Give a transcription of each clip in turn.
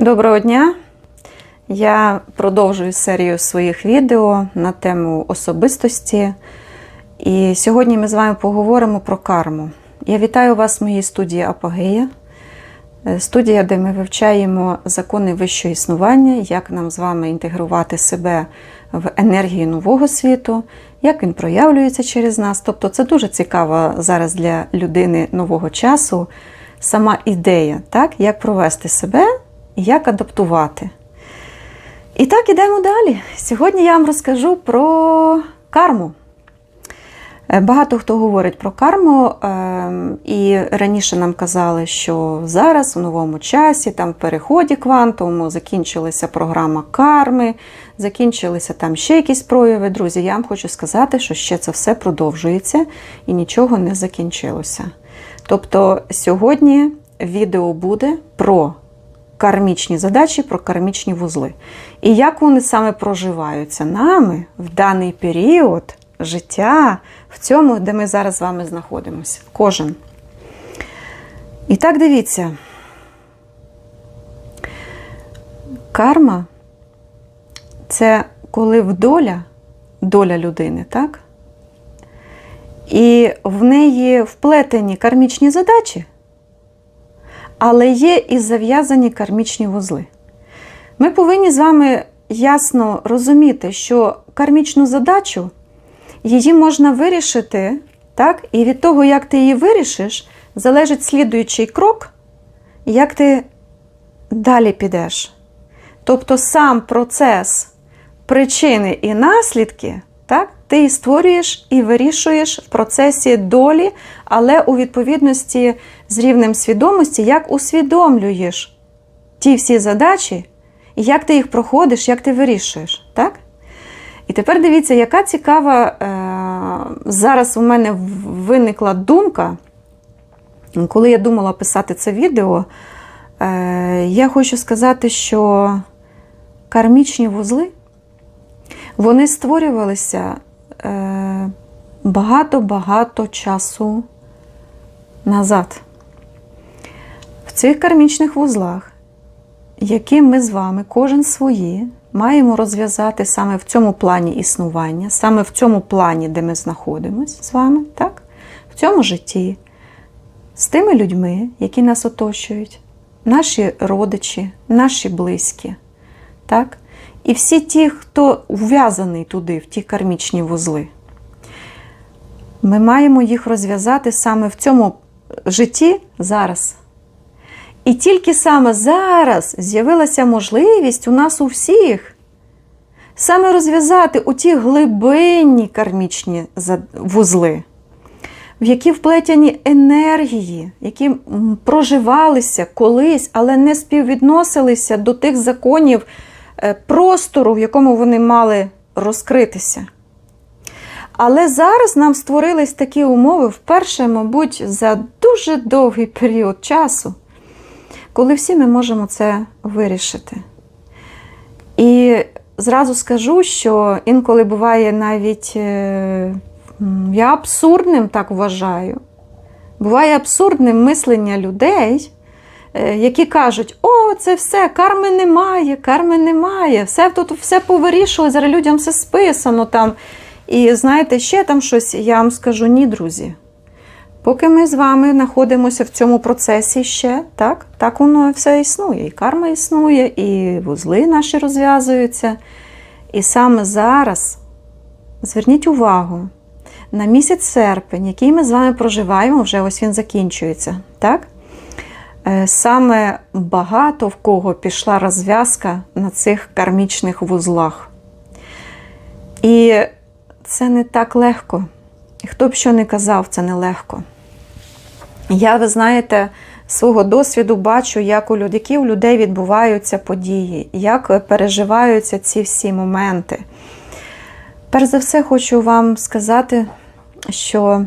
Доброго дня! Я продовжую серію своїх відео на тему особистості. І сьогодні ми з вами поговоримо про карму. Я вітаю вас в моїй студії Апогея. Е, Студія, де ми вивчаємо закони вищого існування, як нам з вами інтегрувати себе в енергію нового світу, як він проявлюється через нас. Тобто, це дуже цікаво зараз для людини нового часу. Сама ідея, так, як провести себе як адаптувати. І так, ідемо далі. Сьогодні я вам розкажу про карму. Е, Багато хто говорить про карму, е, і раніше нам казали, що зараз у новому часі, там в переході квантовому, закінчилася програма карми, закінчилися там ще якісь прояви. Друзі, я вам хочу сказати, що ще це все продовжується і нічого не закінчилося. Тобто сьогодні відео буде про кармічні задачі, про кармічні вузли. І як вони саме проживаються нами в даний період життя, в цьому, де ми зараз з вами знаходимося. Кожен. І так дивіться. Карма це коли в доля, доля людини, так? І в неї вплетені кармічні задачі, але є і зав'язані кармічні вузли. Ми повинні з вами ясно розуміти, що кармічну задачу її можна вирішити, так? і від того, як ти її вирішиш, залежить слідуючий крок, як ти далі підеш. Тобто сам процес причини і наслідки, так, ти створюєш і вирішуєш в процесі долі, але у відповідності з рівнем свідомості, як усвідомлюєш ті всі задачі, і як ти їх проходиш, як ти вирішуєш. так? І тепер дивіться, яка цікава е, зараз у мене виникла думка, коли я думала писати це відео, е, я хочу сказати, що кармічні вузли вони створювалися багато-багато часу назад. В цих кармічних вузлах, які ми з вами, кожен свої, маємо розв'язати саме в цьому плані існування, саме в цьому плані, де ми знаходимося з вами, так? в цьому житті, з тими людьми, які нас оточують, наші родичі, наші близькі. так? І всі ті, хто ув'язаний туди, в ті кармічні вузли, ми маємо їх розв'язати саме в цьому житті зараз. І тільки саме зараз з'явилася можливість у нас у всіх саме розв'язати у ті глибинні кармічні вузли, в які вплетені енергії, які проживалися колись, але не співвідносилися до тих законів простору, в якому вони мали розкритися. Але зараз нам створились такі умови вперше, мабуть, за дуже довгий період часу коли всі ми можемо це вирішити. І зразу скажу, що інколи буває навіть я абсурдним так вважаю. Буває абсурдним мислення людей, які кажуть, о, це все, карми немає, карми немає, все тут все повирішили, зараз людям все списано там. І знаєте, ще там щось, я вам скажу ні, друзі. Поки ми з вами знаходимося в цьому процесі ще, так так воно все існує. І карма існує, і вузли наші розв'язуються. І саме зараз зверніть увагу на місяць серпень, який ми з вами проживаємо, вже ось він закінчується. так? Саме багато в кого пішла розв'язка на цих кармічних вузлах. І це не так легко. Хто б що не казав, це нелегко. Я, ви знаєте, свого досвіду бачу, як у людей, у людей відбуваються події, як переживаються ці всі моменти. Перш за все, хочу вам сказати, що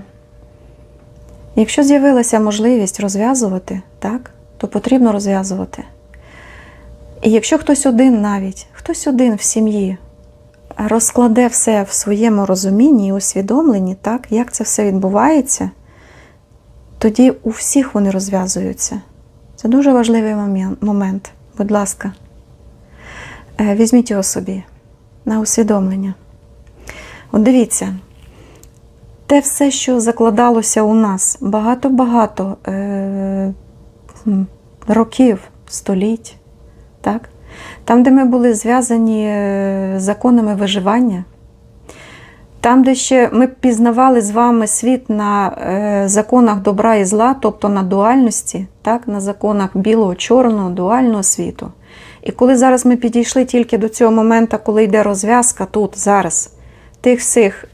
якщо з'явилася можливість розв'язувати, так, то потрібно розв'язувати. І якщо хтось один навіть, хтось один в сім'ї розкладе все в своєму розумінні і усвідомленні, так, як це все відбувається, тоді у всіх вони розв'язуються. Це дуже важливий момент. будь ласка, е, візьміть його собі на усвідомлення. От дивіться, те все, що закладалося у нас багато-багато е, років, століть, так? там, де ми були зв'язані е, законами виживання, там, де ще ми пізнавали з вами світ на е, законах добра і зла, тобто на дуальності, так, на законах білого, чорного, дуального світу. І коли зараз ми підійшли тільки до цього моменту, коли йде розв'язка тут, зараз, тих всіх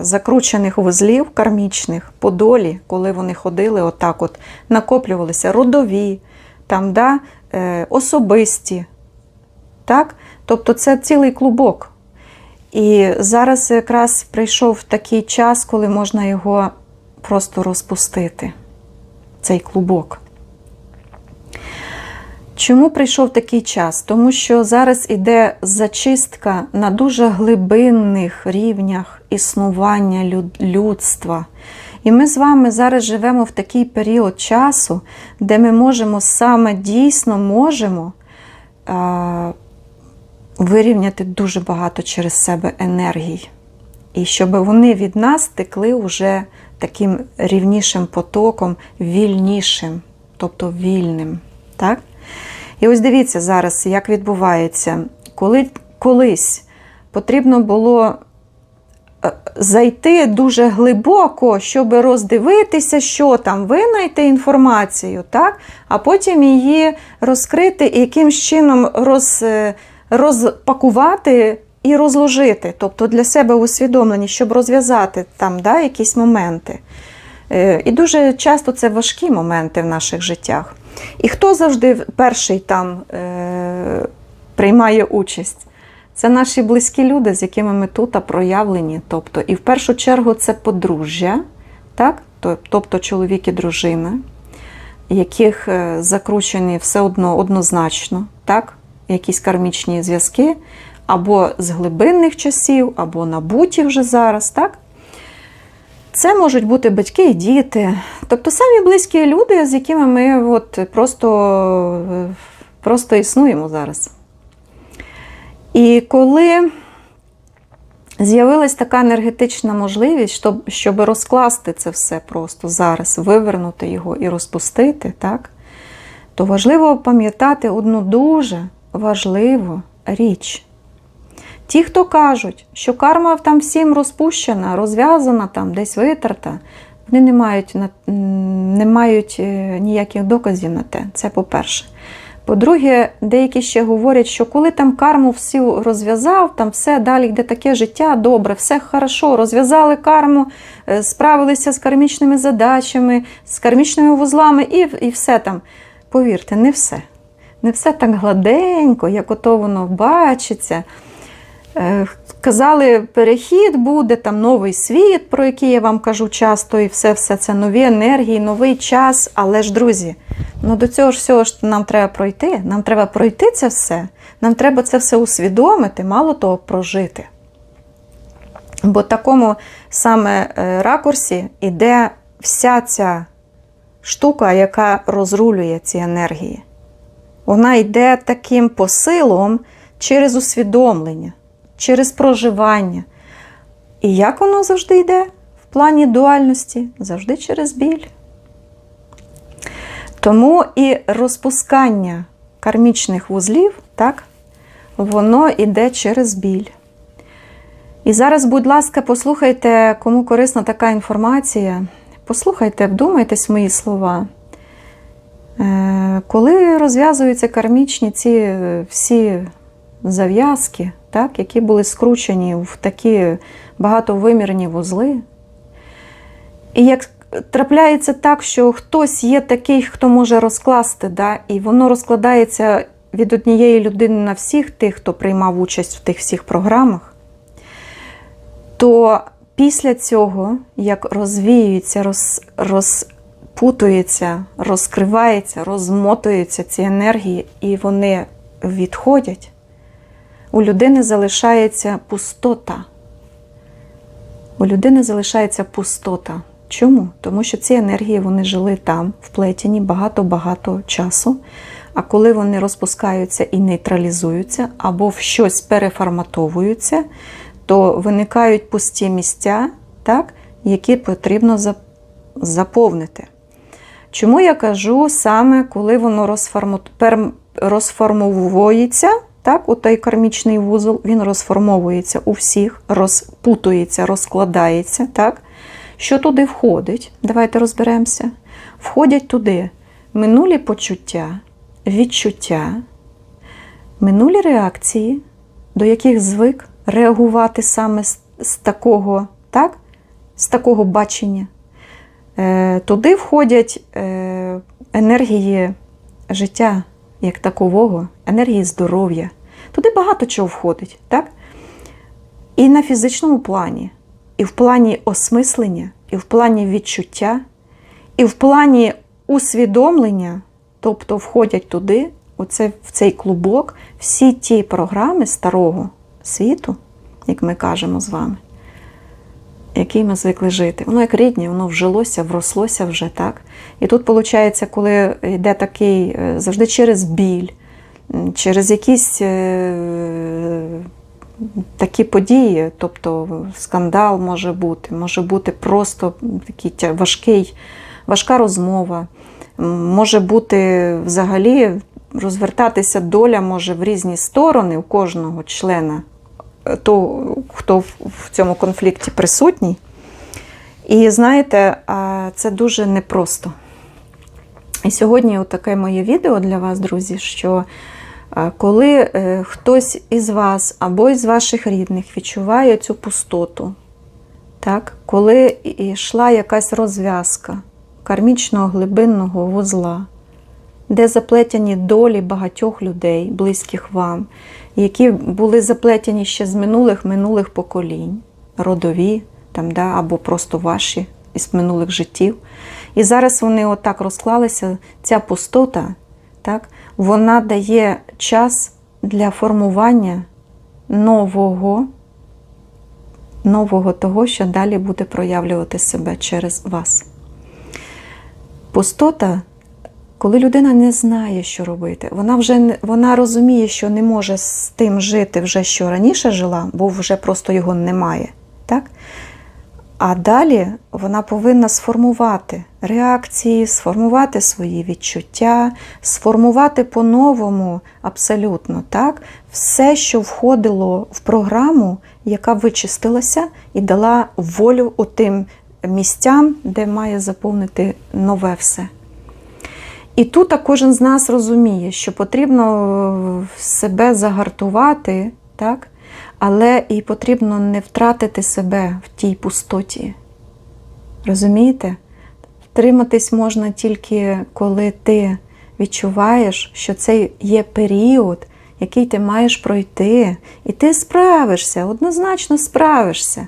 закручених вузлів кармічних по долі, коли вони ходили, отак от, накоплювалися родові, там, да, е, особисті. Так? Тобто це цілий клубок. І зараз якраз прийшов такий час, коли можна його просто розпустити, цей клубок. Чому прийшов такий час? Тому що зараз іде зачистка на дуже глибинних рівнях існування люд- людства. І ми з вами зараз живемо в такий період часу, де ми можемо саме дійсно можемо а, вирівняти дуже багато через себе енергій. І щоб вони від нас текли вже таким рівнішим потоком, вільнішим, тобто вільним. Так? І ось дивіться зараз, як відбувається. Коли колись потрібно було зайти дуже глибоко, щоб роздивитися, що там, винайти інформацію, так? а потім її розкрити і якимсь чином роз, е, розпакувати і розложити, тобто для себе усвідомлені, щоб розв'язати там да, якісь моменти. Е, І дуже часто це важкі моменти в наших життях. І хто завжди перший там е, приймає участь? Це наші близькі люди, з якими ми тут проявлені. Тобто, і в першу чергу це подружжя, так? тобто чоловік і дружина, яких е, закручені все одно однозначно, так? якісь кармічні зв'язки, або з глибинних часів, або набуті вже зараз. так? Це можуть бути батьки і діти, тобто самі близькі люди, з якими ми от просто, е, просто існуємо зараз. І коли з'явилась така енергетична можливість, щоб, щоб розкласти це все просто зараз, вивернути його і розпустити, так, то важливо пам'ятати одну дуже важливу річ. Ті, хто кажуть, що карма там всім розпущена, розв'язана, там, десь витерта, вони не мають, не мають е, ніяких доказів на те. Це по-перше. По-друге, деякі ще говорять, що коли там карму всю розв'язав, там все далі йде таке життя, добре, все хорошо, розв'язали карму, е, справилися з кармічними задачами, з кармічними вузлами і, і все там. Повірте, не все. Не все так гладенько, як ото воно бачиться. Е, Казали, перехід буде, там новий світ, про який я вам кажу часто, і все, все це нові енергії, новий час. Але ж, друзі, ну до цього ж всього ж нам треба пройти. Нам треба пройти це все. Нам треба це все усвідомити, мало того, прожити. Бо в такому саме е, ракурсі іде вся ця штука, яка розрулює ці енергії. Вона йде таким посилом через усвідомлення, через проживання. І як воно завжди йде в плані дуальності? Завжди через біль. Тому і розпускання кармічних вузлів, так, воно йде через біль. І зараз, будь ласка, послухайте, кому корисна така інформація. Послухайте, вдумайтесь в мої слова. Е, Коли розв'язуються кармічні ці всі зав'язки, так, які були скручені в такі багатовимірні вузли, і як трапляється так, що хтось є такий, хто може розкласти, да, і воно розкладається від однієї людини на всіх тих, хто приймав участь в тих всіх програмах, то після цього, як розвіюється, роз, розпутується, розкривається, розмотуються ці енергії, і вони відходять, у людини залишається пустота. У людини залишається пустота. Чому? Тому що ці енергії вони жили там, вплетені багато-багато часу. А коли вони розпускаються і нейтралізуються, або в щось переформатовуються, то виникають пусті місця, так, які потрібно заповнити. Чому я кажу саме, коли воно розформовується, так, у той кармічний вузол, він розформовується у всіх, розпутується, розкладається. Так? Що туди входить? Давайте розберемося. Входять туди минулі почуття, відчуття, минулі реакції, до яких звик реагувати саме з, з такого, так? з такого бачення. Е, Туди входять е, енергії життя як такового, енергії здоров'я. Туди багато чого входить, так? І на фізичному плані, і в плані осмислення, і в плані відчуття, і в плані усвідомлення, тобто входять туди, оце, в цей клубок, всі ті програми старого світу, як ми кажемо з вами, який ми звикли жити. Воно як рідне, воно вжилося, врослося вже так. І тут, виходить, коли йде такий е, завжди через біль, через якісь е, такі події, тобто скандал може бути, може бути просто такий важкий, важка розмова, може бути взагалі розвертатися доля може в різні сторони у кожного члена, е, то, хто в- цьому конфлікті присутній. І знаєте, це дуже непросто. І сьогодні таке моє відео для вас, друзі, що коли е, хтось із вас або із ваших рідних відчуває цю пустоту, так, коли йшла якась розв'язка кармічного глибинного вузла, де заплетені долі багатьох людей, близьких вам, які були заплетені ще з минулих минулих поколінь, родові там, да, або просто ваші із минулих життів. І зараз вони отак розклалися, ця пустота, так, вона дає час для формування нового, нового того, що далі буде проявлювати себе через вас. Пустота, коли людина не знає, що робити, вона вже вона розуміє, що не може з тим жити вже, що раніше жила, бо вже просто його немає. Так? А далі вона повинна сформувати реакції, сформувати свої відчуття, сформувати по-новому абсолютно так, все, що входило в програму, яка вичистилася і дала волю тим місцям, де має заповнити нове все. І тут кожен з нас розуміє, що потрібно е, себе загартувати, так? Але і потрібно не втратити себе в тій пустоті. Розумієте? Втриматись можна тільки коли ти відчуваєш, що це є період, який ти маєш пройти, і ти справишся, однозначно справишся.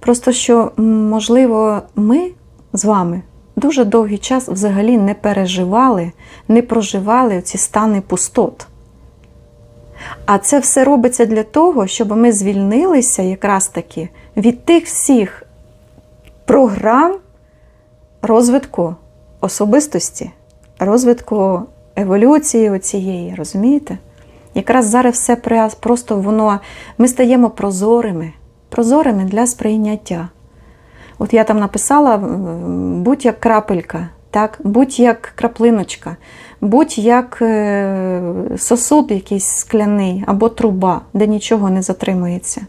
Просто що, можливо, ми з вами дуже довгий час взагалі не переживали, не проживали ці стани пустот. А це все робиться для того, щоб ми звільнилися якраз таки від тих всіх програм розвитку особистості, розвитку еволюції оцієї, розумієте? Якраз зараз все просто воно, ми стаємо прозорими, прозорими для сприйняття. От я там написала: будь як крапелька, так? будь як краплиночка, будь як е, сосуд якийсь скляний або труба, де нічого не затримується.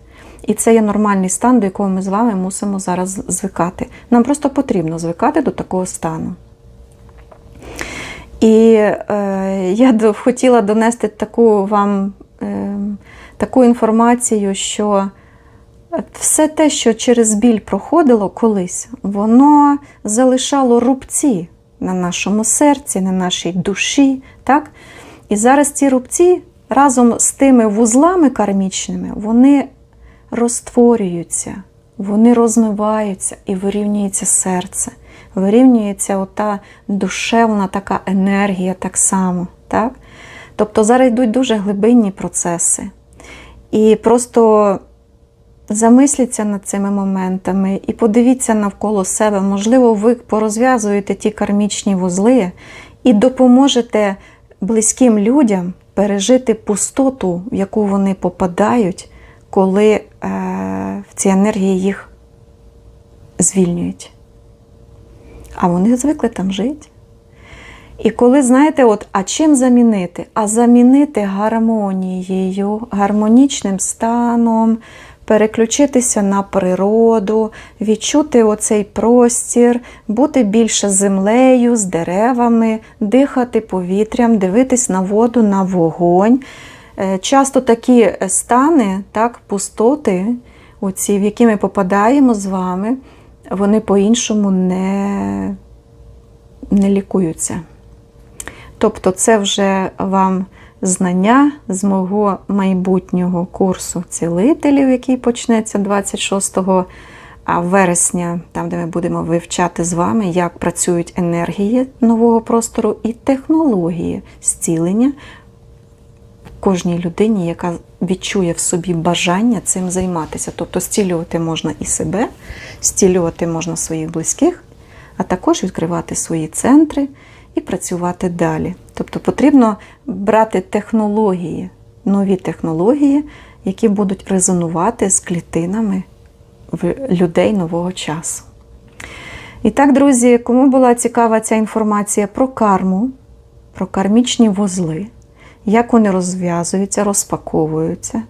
І це є нормальний стан, до якого ми з вами мусимо зараз звикати. Нам просто потрібно звикати до такого стану. І е, я хотіла донести таку вам е, таку інформацію, що все те, що через біль проходило колись, воно залишало рубці на нашому серці, на нашій душі. Так? І зараз ці рубці разом з тими вузлами кармічними, вони розтворюються, вони розмиваються і вирівнюється серце. Вирівнюється ота душевна така енергія так само. Так? Тобто зараз йдуть дуже глибинні процеси. І просто замисліться над цими моментами і подивіться навколо себе. Можливо, ви порозв'язуєте ті кармічні вузли і допоможете близьким людям пережити пустоту, в яку вони попадають, коли е, в ці енергії їх звільнюють. А вони звикли там жити. І коли знаєте, от, а чим замінити? А замінити гармонією, гармонічним станом, переключитися на природу, відчути оцей простір, бути більше землею, з деревами, дихати повітрям, дивитись на воду, на вогонь. Е, Часто такі стани, так, пустоти, оці, в які ми попадаємо з вами, вони по-іншому не, не лікуються. Тобто, це вже вам знання з мого майбутнього курсу цілителів, який почнеться 26 вересня, там, де ми будемо вивчати з вами, як працюють енергії нового простору і технології зцілення кожній людині, яка відчує в собі бажання цим займатися. Тобто зцілювати можна і себе, зцілювати можна своїх близьких, а також відкривати свої центри і працювати далі. Тобто потрібно брати технології, нові технології, які будуть резонувати з клітинами людей нового часу. І так, друзі, кому була цікава ця інформація про карму, про кармічні вузли, як вони розв'язуються, розпаковуються,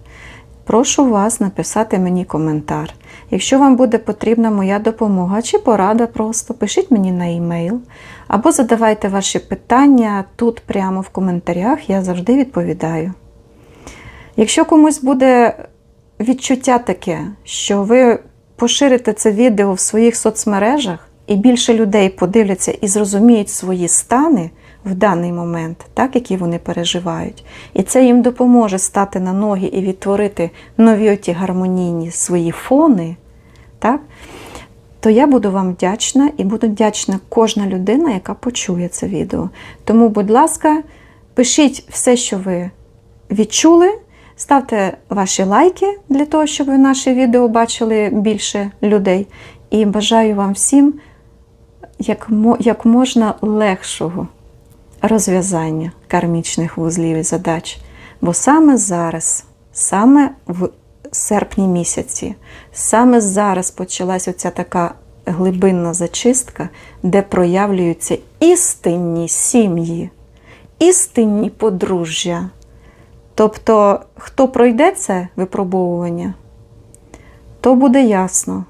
прошу вас написати мені коментар. Якщо вам буде потрібна моя допомога чи порада просто, пишіть мені на e-mail або задавайте ваші питання тут прямо в коментарях, я завжди відповідаю. Якщо комусь буде відчуття таке, що ви поширите це відео в своїх соцмережах, і більше людей подивляться і зрозуміють свої стани в даний момент, так, які вони переживають, і це їм допоможе стати на ноги і відтворити нові оті гармонійні свої фони, так, то я буду вам вдячна і буду вдячна кожна людина, яка почує це відео. Тому, будь ласка, пишіть все, що ви відчули. Ставте ваші лайки для того, щоб наше відео бачили більше людей. І бажаю вам всім як, як можна легшого розв'язання кармічних вузлів і задач. Бо саме зараз, саме в серпні місяці, саме зараз почалась оця така глибинна зачистка, де проявлюються істинні сім'ї, істинні подружжя. Тобто, хто пройде це випробовування, то буде ясно.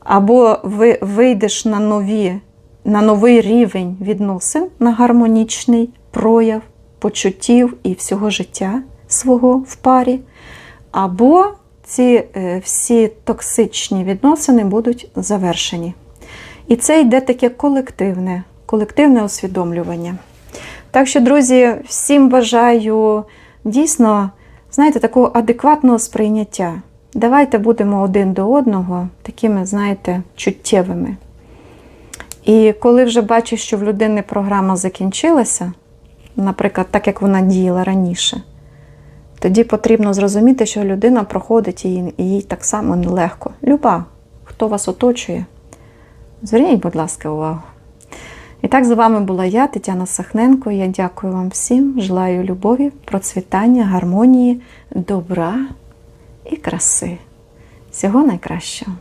Або ви вийдеш на, нові, на новий рівень відносин, на гармонічний прояв почуттів і всього життя свого в парі, або ці е, всі токсичні відносини будуть завершені. І це йде таке колективне, колективне усвідомлювання. Так що, друзі, всім бажаю дійсно, знаєте, такого адекватного сприйняття. Давайте будемо один до одного такими, знаєте, чуттєвими. І коли вже бачу, що в людини програма закінчилася, наприклад, так як вона діяла раніше, тоді потрібно зрозуміти, що людина проходить її, і їй так само нелегко. Люба, хто вас оточує, зверніть, будь ласка, увагу. І так з вами була я, Тетяна Сахненко. Я дякую вам всім, желаю любові, процвітання, гармонії, добра і краси. Всього найкращого.